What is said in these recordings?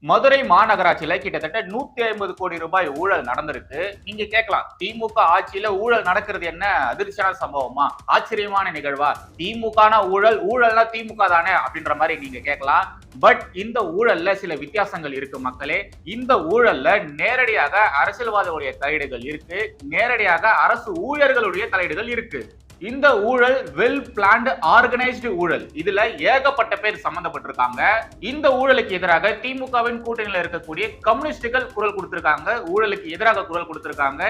மதுரை மாநகராட்சியில கிட்டத்தட்ட நூத்தி ஐம்பது கோடி ரூபாய் ஊழல் நடந்திருக்கு. நீங்க கேட்கலாம் திமுக ஆட்சியில ஊழல் நடக்கிறது என்ன அதிர்ச்சியான சம்பவமா? ஆச்சரியமான நிகழ்வா? திமுக ஊழல் ஊழல்னா திமுக தானே அப்படின்ற மாதிரி நீங்க கேட்கலாம். பட் இந்த ஊழல்ல சில வித்தியாசங்கள் இருக்கு மக்களே. இந்த ஊழல்ல நேரடியாக அரசியல்வாதிகளுடைய தலையீடுகள் இருக்கு. நேரடியாக அரசு ஊழியர்களுடைய தலையீடுகள் இருக்கு. இந்த ஊழல் வெல் பிளான்டு ஆர்கனைஸ்டு ஊழல். இதுல ஏகப்பட்ட பேர் சம்பந்தப்பட்டிருக்காங்க இந்த ஊழலுக்கு எதிராக திமுகவின் கூட்டணியில் இருக்கக்கூடிய கம்யூனிஸ்டுகள் குரல் கொடுத்திருக்காங்க. ஊழலுக்கு எதிராக குரல் கொடுத்திருக்காங்க.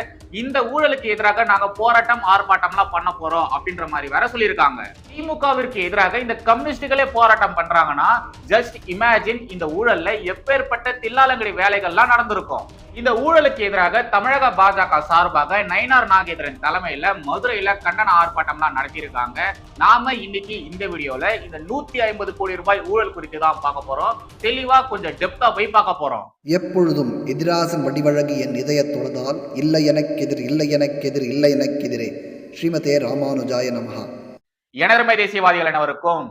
இந்த ஊழலுக்கு எதிராக நாங்க போராட்டம் ஆர்ப்பாட்டம்லாம் பண்ண போறோம் அப்படின்ற மாதிரி வேற சொல்லியிருக்காங்க. திமுகவிற்கு எதிராக இந்த கம்யூனிஸ்டுகளே போராட்டம் பண்றாங்கன்னா ஜஸ்ட் இமேஜின் இந்த ஊழல்ல எப்பேற்பட்ட தில்லாலங்கடி வேலைகள்லாம் நடந்திருக்கும். இந்த ஊழலுக்கு எதிராக தமிழக பாஜக சார்பாக நயினார் நாகேந்திரன் தலைமையில மதுரையில கண்டன ஆர்ப்பாட்டம்லாம் நடத்தியிருக்காங்க. நாம இன்னைக்கு இந்த வீடியோல இந்த நூத்தி ஐம்பது கோடி ரூபாய் ஊழல் குறித்து தான் பார்க்க போறோம். தெளிவா கொஞ்சம் டெப்தா போய் பார்க்க போறோம். எப்பொழுதும் எதிராசன் வடிவழகு என் இதய தொழுதால் இல்லை எனக்கெதிர் இல்லை எனக்கெதிர் இல்லை எனக்கெதிரே ஸ்ரீமதே ராமானுஜாய நமஹா. எனர்மை தேசியவாதிகள் அனைவருக்கும்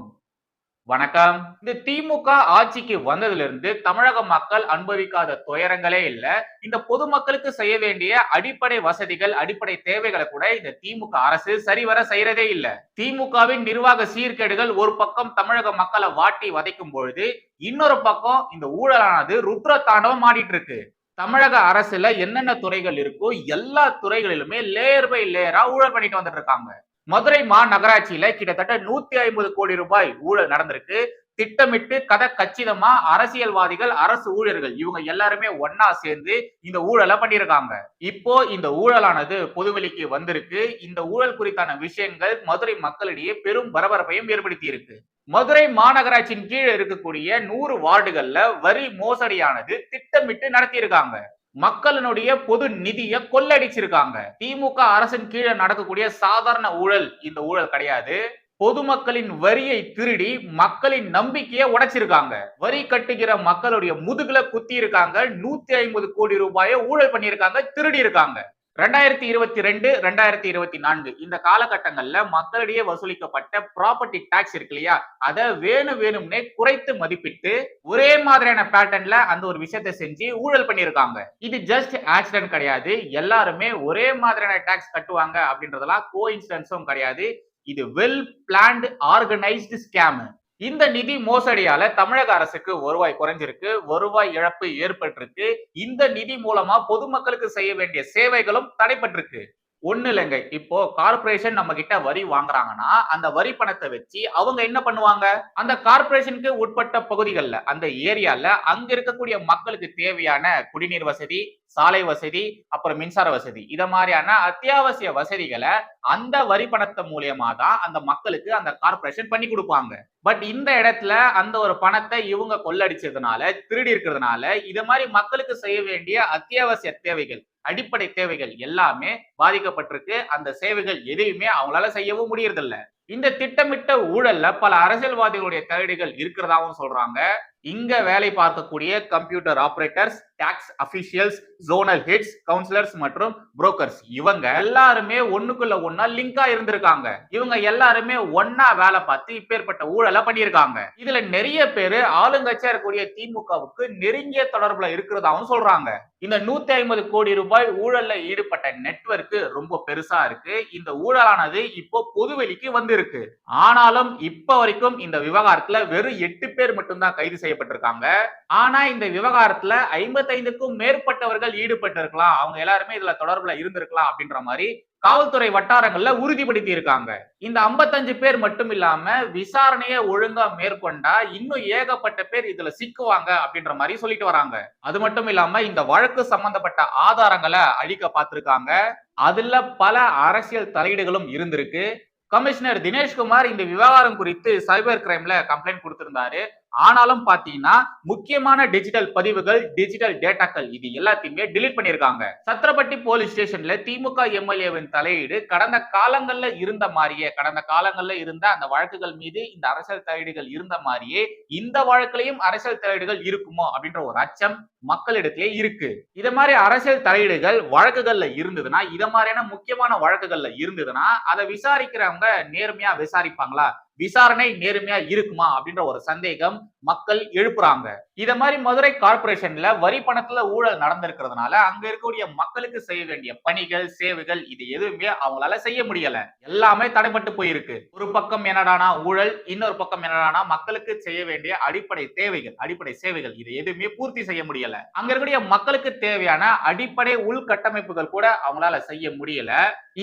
வணக்கம். இந்த திமுக ஆட்சிக்கு வந்ததுல இருந்து தமிழக மக்கள் அனுபவிக்காத துயரங்களே இல்ல. இந்த பொதுமக்களுக்கு செய்ய வேண்டிய அடிப்படை வசதிகள் அடிப்படை தேவைகளை கூட இந்த திமுக அரசு சரிவர செய்யறதே இல்ல. திமுகவின் நிர்வாக சீர்கேடுகள் ஒரு பக்கம் தமிழக மக்களை வாட்டி வதைக்கும் பொழுது இன்னொரு பக்கம் இந்த ஊழலானது ருத்ர தாண்டவம் ஆடிட்டு இருக்கு தமிழக அரசுல என்னென்ன துறைகள் இருக்கோ எல்லா துறைகளிலுமே லேயர் பை லேயரா ஊழல் பண்ணிட்டு வந்துட்டு இருக்காங்க மதுரை மாநகராட்சியில கிட்டத்தட்ட நூத்தி ஐம்பது கோடி ரூபாய் ஊழல் நடந்திருக்கு. திட்டமிட்டு கதை கச்சிதமா அரசியல்வாதிகள் அரசு ஊழியர்கள் இவங்க எல்லாருமே ஒன்னா சேர்ந்து இந்த ஊழலை பண்ணியிருக்காங்க. இப்போ இந்த ஊழலானது பொதுவெளிக்கு வந்திருக்கு. இந்த ஊழல் குறித்தான விஷயங்கள் மதுரை மக்களிடையே பெரும் பரபரப்பையும் ஏற்படுத்தி இருக்கு மதுரை மாநகராட்சியின் கீழே இருக்கக்கூடிய நூறு வார்டுகள்ல வரி மோசடியானது திட்டமிட்டு நடத்தியிருக்காங்க. மக்களினுடைய பொது நிதியை கொள்ளடிச்சிருக்காங்க. திமுக அரசின் கீழே நடக்கக்கூடிய சாதாரண ஊழல் இந்த ஊழல் கிடையாது. பொதுமக்களின் வரியை திருடி மக்களின் நம்பிக்கையை உடைச்சிருக்காங்க. வரி கட்டுகிற மக்களுடைய முதுகுல குத்தி இருக்காங்க நூத்தி ஐம்பது கோடி ரூபாயை ஊழல் பண்ணியிருக்காங்க திருடி இருக்காங்க ரெண்டாயிரத்தி இருபத்தி ரெண்டு ரெண்டாயிரத்தி இருபத்தி நான்கு இந்த காலகட்டங்கள்ல மக்களிடையே வசூலிக்கப்பட்ட ப்ராப்பர்ட்டி டாக்ஸ் இருக்கு இல்லையா? அதை வேணும் வேணும்னே குறைத்து மதிப்பிட்டு ஒரே மாதிரியான பேட்டர்ன்ல அந்த ஒரு விஷயத்தை செஞ்சு ஊழல் பண்ணியிருக்காங்க. இது ஜஸ்ட் ஆக்சிடென்ட் கிடையாது. எல்லாருமே ஒரே மாதிரியான டாக்ஸ் கட்டுவாங்க அப்படின்றதெல்லாம் கோ இன்சிடன்ஸும் கிடையாது. இது வெல் பிளான்டு ஆர்கனைஸ்டு ஸ்கேமு இந்த நிதி மோசடியால தமிழக அரசுக்கு வருவாய் குறைஞ்சிருக்கு வருவாய் இழப்பு ஏற்பட்டிருக்கு. இந்த நிதி மூலமா பொதுமக்களுக்கு செய்ய வேண்டிய சேவைகளும் தடைப்பட்டிருக்கு ஒண்ணு இல்லைங்க. இப்போ கார்பரேஷன் நம்ம கிட்ட வரி வாங்குறாங்கன்னா அந்த வரி பணத்தை வச்சு அவங்க என்ன பண்ணுவாங்க? அந்த கார்பரேஷனுக்கு உட்பட்ட பகுதிகளில் அந்த ஏரியால அங்க இருக்கக்கூடிய மக்களுக்கு தேவையான குடிநீர் வசதி சாலை வசதி அப்புறம் மின்சார வசதி. இத மாதிரியான அத்தியாவசிய வசதிகளை அந்த வரி பணத்தை மூலியமா தான் அந்த மக்களுக்கு அந்த கார்பரேஷன் பண்ணி கொடுப்பாங்க. பட் இந்த இடத்துல அந்த ஒரு பணத்தை இவங்க கொள்ளடிச்சதுனால திருடி இருக்கிறதுனால இது மாதிரி மக்களுக்கு செய்ய வேண்டிய அத்தியாவசிய தேவைகள் அடிப்படை தேவைகள் எல்லாமே பாதிக்கப்பட்டிருக்கு. அந்த சேவைகள் எதையுமே அவங்களால செய்யவும் முடியறதில்ல. இந்த திட்டமிட்ட ஊழல்ல பல அரசியல்வாதிகளுடைய தலையீடுகள் இருக்கிறதாவும் சொல்றாங்க. இங்க வேலை பார்க்கக்கூடிய computer operators docs officials zonal heads councillors மற்றும் புரோக்கர்ஸ் இவங்க எல்லாருமே ஒண்ணுக்குள்ள ஒன்னா லிங்கா இருந்திருக்காங்க. இவங்க எல்லாருமே ஒன்னா வேலை பார்த்து இப்பேற்பட்ட ஊழலை பண்ணியிருக்காங்க. இதுல நிறைய பேரு ஆளுங்கட்சியா இருக்கக்கூடிய திமுகவுக்கு நெருங்கிய தொடர்புல இருக்கிறதாவும் சொல்றாங்க. இந்த நூத்தி ஐம்பது கோடி ரூபாய் ஊழல்ல ஈடுபட்ட நெட்வொர்க் ரொம்ப பெருசா இருக்கு. இந்த ஊழலானது இப்போ பொதுவெளிக்கு வந்திருக்கு. ஆனாலும் இப்ப வரைக்கும் இந்த விவகாரத்துல வெறும் எட்டு பேர் மட்டும்தான் கைது செய்யப்பட்டிருக்காங்க. ஆனா இந்த விவகாரத்துல ஐம்பத்தைந்துக்கும் மேற்பட்டவர்கள் ஈடுபட்டு இருக்கலாம் அவங்க எல்லாருமே இதுல தொடர்புல இருந்திருக்கலாம் அப்படின்ற மாதிரி காவல்துறை வட்டாரங்கள்ல உறுதிப்படுத்தி இருக்காங்க இந்த 55 பேர் மட்டும் இல்லாம விசாரணையை ஒழுங்கா மேற்கொண்டா இன்னும் ஏகப்பட்ட பேர் இதுல சிக்குவாங்க அப்படின்ற மாதிரி சொல்லிட்டு வராங்க. அது மட்டும் இல்லாம இந்த வழக்கு சம்பந்தப்பட்ட ஆதாரங்களை அழிக்க பார்த்திருக்காங்க. அதுல பல அரசியல் தலையீடுகளும் இருந்திருக்கு. கமிஷனர் தினேஷ்குமார் இந்த விவகாரம் குறித்து சைபர் கிரைம்ல கம்ப்ளைண்ட் கொடுத்திருந்தாரு. ஆனாலும் பாத்தீங்கன்னா முக்கியமான டிஜிட்டல் பதிவுகள் டிஜிட்டல் டேட்டாக்கள் இது எல்லாத்தையுமே டிலீட் பண்ணிருக்காங்க சத்திரப்பட்டி போலீஸ் ஸ்டேஷன்ல திமுக எம்எல்ஏவின் தலையீடு கடந்த காலங்கள்ல இருந்த மாதிரியே கடந்த காலங்கள்ல இருந்த அந்த வழக்குகள் மீது இந்த அரசியல் தலையீடுகள் இருந்த மாதிரியே இந்த வழக்குலையும் அரசியல் தலையீடுகள் இருக்குமோ அப்படின்ற ஒரு அச்சம் மக்களிடத்திலே இருக்கு. இத மாதிரி அரசியல் தலையீடுகள் வழக்குகள்ல இருந்ததுன்னா இத மாதிரியான முக்கியமான வழக்குகள்ல இருந்ததுன்னா அதை விசாரிக்கிறவங்க நேர்மையா விசாரிப்பாங்களா? விசாரணை நேர்மையா இருக்குமா அப்படின்ற ஒரு சந்தேகம் மக்கள் எழுப்புறாங்க. இத மாதிரி மதுரை கார்பரேஷன்ல வரி பணத்துல ஊழல் நடந்திருக்கிறதுனால அங்க இருக்கக்கூடிய மக்களுக்கு செய்ய வேண்டிய பணிகள் சேவைகள் இது எதுவுமே அவங்களால செய்ய முடியல. எல்லாமே தடைபட்டு போயிருக்கு. ஒரு பக்கம் என்னடானா ஊழல் இன்னொரு பக்கம் என்னடானா மக்களுக்கு செய்ய வேண்டிய அடிப்படை தேவைகள் அடிப்படை சேவைகள் இது எதுவுமே பூர்த்தி செய்ய முடியல. அங்க இருக்கக்கூடிய மக்களுக்கு தேவையான அடிப்படை உள்கட்டமைப்புகள் கூட அவங்களால செய்ய முடியல.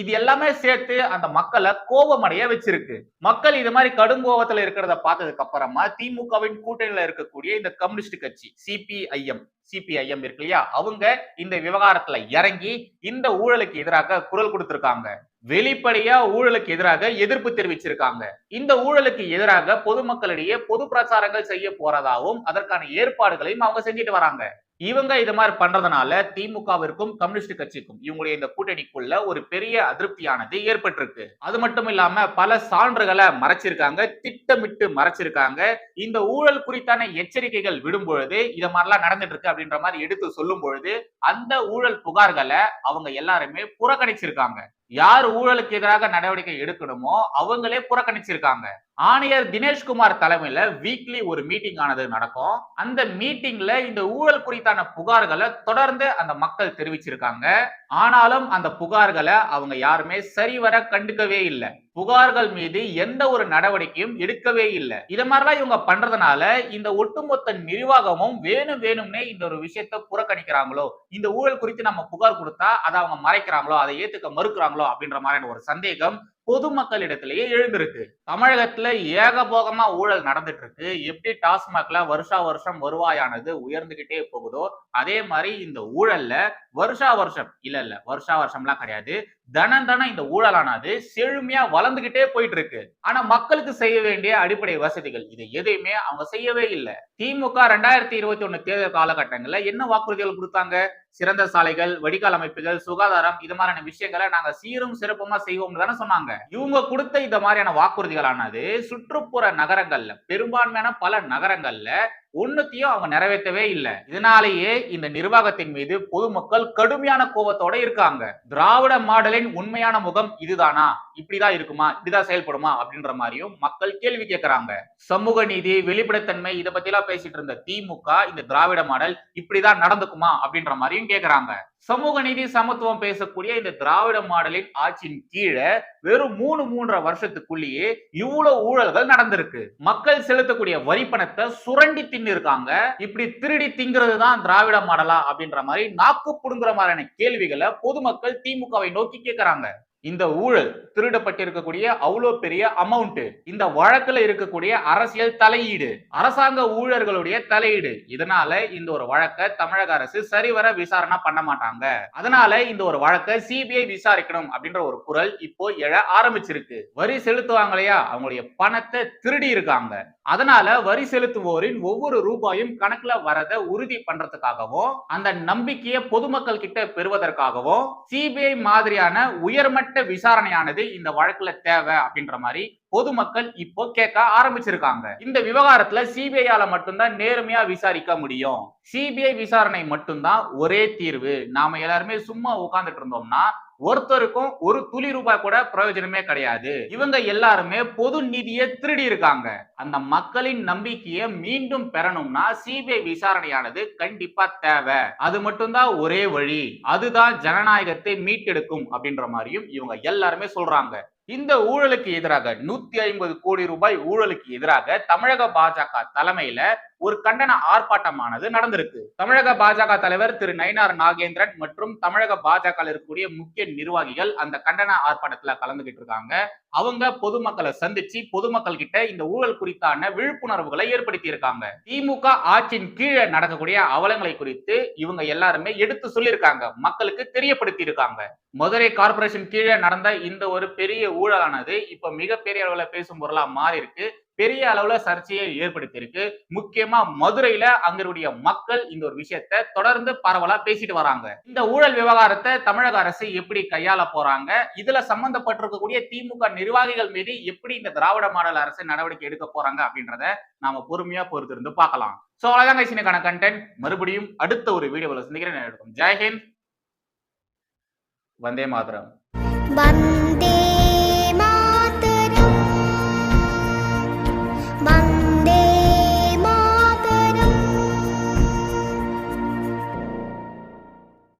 இது எல்லாமே சேர்த்து அந்த மக்களை கோபமடைய வச்சிருக்கு. மக்கள் இது மாதிரி கடும் கோபத்துல இருக்கிறத பார்த்ததுக்கு அப்புறமா திமுகவின் கூட்டணியில இருக்கக்கூடிய இந்த கம்யூனிஸ்ட் கட்சி சிபிஐஎம் சிபிஐஎம் இருக்கு இல்லையா? அவங்க இந்த விவகாரத்துல இறங்கி இந்த ஊழலுக்கு எதிராக குரல் கொடுத்திருக்காங்க. வெளிப்படையா ஊழலுக்கு எதிராக எதிர்ப்பு தெரிவிச்சிருக்காங்க. இந்த ஊழலுக்கு எதிராக பொதுமக்களிடையே பொது பிரச்சாரங்கள் செய்ய போறதாகவும் அதற்கான ஏற்பாடுகளையும் அவங்க செஞ்சுட்டு வராங்க. இவங்க இது மாதிரி பண்றதுனால திமுகவிற்கும் கம்யூனிஸ்ட் கட்சிக்கும் இவங்களுடைய இந்த கூட்டணிக்குள்ள ஒரு பெரிய அதிருப்தியானது ஏற்பட்டிருக்கு. அது மட்டும் இல்லாம பல சான்றுகளை மறைச்சிருக்காங்க திட்டமிட்டு மறைச்சிருக்காங்க. இந்த ஊழல் குறித்தான எச்சரிக்கைகள் விடும் பொழுது இது மாதிரிலாம் நடந்துட்டு இருக்கு அப்படின்ற மாதிரி எடுத்து சொல்லும் பொழுது அந்த ஊழல் புகார்களை அவங்க எல்லாருமே புறக்கணிச்சிருக்காங்க. யார் ஊழலுக்கு எதிராக நடவடிக்கை எடுக்கணுமோ அவங்களே புறக்கணிச்சிருக்காங்க. ஆணையர் தினேஷ்குமார் தலைமையில வீக்லி ஒரு மீட்டிங் ஆனது நடக்கும். அந்த மீட்டிங்ல இந்த ஊழல் குறித்தான புகார்களை தொடர்ந்து அந்த மக்கள் தெரிவிச்சிருக்காங்க. ஆனாலும் அந்த புகார்களை அவங்க யாருமே சரிவர கண்டுக்கவே இல்லை. புகார்கள் மீது எந்த ஒரு நடவடிக்கையும் எடுக்கவே இல்லை. இத மாதிரிலாம் இவங்க பண்றதுனால இந்த ஒட்டுமொத்த நிர்வாகமும் வேணும் வேணும்னே இந்த ஒரு விஷயத்த புறக்கணிக்கிறாங்களோ? இந்த ஊழல் குறித்து நம்ம புகார் கொடுத்தா அதை அவங்க மறைக்கிறாங்களோ? அதை ஏத்துக்க மறுக்கிறாங்களோ அப்படின்ற மாதிரியான ஒரு சந்தேகம் பொதுமக்களிடத்திலேயே எழுந்திருக்கு. தமிழகத்துல ஏகபோகமா ஊழல் நடந்துட்டு இருக்கு எப்படி டாஸ்மாக்ல வருஷா வருஷம் வருவாயானது உயர்ந்துகிட்டே போகுதோ அதே மாதிரி இந்த ஊழல்ல வருஷா வருஷம் இல்ல இல்ல வருஷா வருஷம்லாம் கிடையாது. தனம் தனம் இந்த ஊழலானது செழுமையா வளர்ந்துகிட்டே போயிட்டு இருக்கு ஆனா மக்களுக்கு செய்ய வேண்டிய அடிப்படை வசதிகள் இது எதையுமே அவங்க செய்யவே இல்லை. திமுக ரெண்டாயிரத்தி இருபத்தி ஒண்ணு தேர்தல் காலகட்டங்கள்ல என்ன வாக்குறுதிகள் கொடுத்தாங்க? சிறந்த சாலைகள் வடிகால் அமைப்புகள் சுகாதாரம் இது மாதிரியான விஷயங்களை நாங்க சீரும் சிறப்புமா செய்வோம்னு தானே சொன்னாங்க. இவங்க கொடுத்த இந்த மாதிரியான வாக்குறுதிகளானது சுற்றுப்புற நகரங்கள்ல பெரும்பான்மையான பல நகரங்கள்ல ஒண்ணுத்தையும் அவங்க நிறைவேற்றவே இல்லை. இதனாலேயே இந்த நிர்வாகத்தின் மீது பொதுமக்கள் கடுமையான கோபத்தோட இருக்காங்க. திராவிட மாடலின் உண்மையான முகம் இதுதானா? இப்படிதான் இருக்குமா இப்படிதான் செயல்படுமா அப்படின்ற மாதிரியும் மக்கள் கேள்வி கேட்கறாங்க. சமூக நீதி வெளிப்படைத்தன்மை இதை பத்தி எல்லாம் பேசிட்டு இருந்த திமுக இந்த திராவிட மாடல் இப்படிதான் நடந்துக்குமா அப்படின்ற மாதிரியும் கேட்கிறாங்க. சமூக நீதி சமத்துவம் பேசக்கூடிய இந்த திராவிட மாடலின் ஆட்சியின் கீழே வெறும் மூணு மூன்றரை வருஷத்துக்குள்ளேயே இவ்வளவு ஊழல்கள் நடந்திருக்கு. மக்கள் செலுத்தக்கூடிய வரி பணத்தை சுரண்டி தின்னு இருக்காங்க இப்படி திருடி திங்கிறது தான் திராவிட மாடலா அப்படின்ற மாதிரி நாக்கு புடுங்குற மாதிரியான கேள்விகளை பொதுமக்கள் திமுகவை நோக்கி கேட்கறாங்க. இந்த ஊழல் திருடப்பட்டிருக்கக்கூடிய அவ்வளோ பெரிய அமௌண்ட் இந்த வழக்குல இருக்கக்கூடிய அரசியல் தலையீடு அரசாங்க ஊழல்களுடைய தலையீடு. இதனால இந்த ஒரு வழக்கை தமிழக அரசு சரிவர விசாரணை பண்ண மாட்டாங்க. அதனால இந்த ஒரு வழக்கை சிபிஐ விசாரிக்கணும் அப்படின்ற ஒரு குரல் இப்போ எழ ஆரம்பிச்சிருக்கு. வரி செலுத்துவாங்க இல்லையா? அவங்களுடைய பணத்தை திருடி இருக்காங்க. அதனால வரி செலுத்துவோரின் ஒவ்வொரு ரூபாயும் கணக்குல வரத உறுதி பண்றதுக்காகவும் அந்த நம்பிக்கையை பொதுமக்கள் கிட்ட பெறுவதற்காகவும் சிபிஐ மாதிரியான உயர்மட்ட விசாரணையானது இந்த வழக்குல தேவை அப்படின்ற மாதிரி பொதுமக்கள் இப்போ கேட்க ஆரம்பிச்சிருக்காங்க. இந்த விவகாரத்துல சிபிஐயால மட்டும்தான் நேர்மையா விசாரிக்க முடியும். சிபிஐ விசாரணை மட்டும்தான் ஒரே தீர்வு. நாம எல்லாருமே சும்மா உட்கார்ந்துட்டு இருந்தோம்னா ஒருத்தருக்கும் ஒரு துளி ரூபாய் கூட பிரயோஜனமே கிடையாது. இவங்க எல்லாருமே பொது நிதியை திருடி இருக்காங்க. அந்த மக்களின் நம்பிக்கையை மீண்டும் பெறணும்னா சிபிஐ விசாரணையானது கண்டிப்பா தேவை. அது மட்டும்தான் ஒரே வழி. அதுதான் ஜனநாயகத்தை மீட்டெடுக்கும் அப்படின்ற மாதிரியும் இவங்க எல்லாருமே சொல்றாங்க. இந்த ஊழலுக்கு எதிராக நூத்தி ஐம்பது கோடி ரூபாய் ஊழலுக்கு எதிராக தமிழக பாஜக தலைமையில ஒரு கண்டன ஆர்ப்பாட்டமானது நடந்திருக்கு. தமிழக பாஜக தலைவர் திரு நயினார் நாகேந்திரன் மற்றும் தமிழக பாஜக இருக்கக்கூடிய முக்கிய நிர்வாகிகள் அந்த கண்டன ஆர்ப்பாட்டத்துல கலந்துகிட்டு இருக்காங்க. அவங்க பொதுமக்களை சந்திச்சு பொதுமக்கள் கிட்ட இந்த ஊழல் குறித்தான விழிப்புணர்வுகளை ஏற்படுத்தி இருக்காங்க. திமுக ஆட்சியின் கீழே நடக்கக்கூடிய அவலங்களை குறித்து இவங்க எல்லாருமே எடுத்து சொல்லியிருக்காங்க. மக்களுக்கு தெரியப்படுத்தி இருக்காங்க. மதுரை கார்பரேஷன் கீழே நடந்த இந்த ஒரு பெரிய ஊழலானது இப்ப மிகப்பெரிய அளவுல பேசும் பொருளா மாறி இருக்கு பெரிய அளவுல சர்ச்சையை ஏற்படுத்தியிருக்கு. முக்கியமா மதுரையில அங்களுடைய மக்கள் இந்த ஒரு விஷயத்த தொடர்ந்து பரவலா பேசிட்டு வராங்க. இந்த ஊழல் விவகாரத்தை தமிழக அரசு எப்படி கையாள போறாங்க? இதுல சம்பந்தப்பட்டிருக்கக்கூடிய திமுக நிர்வாகிகள் மீது எப்படி இந்த திராவிட மாடல் அரசு நடவடிக்கை எடுக்க போறாங்க அப்படின்றத நாம பொறுமையா பொறுத்திருந்து பார்க்கலாம். சோ அவ்வளவுதான் சீனுக்கான கண்டென்ட் மறுபடியும் அடுத்த ஒரு வீடியோவில் சந்திக்கிறேன். ஜெய்ஹிந்த் வந்தே மாதரம்.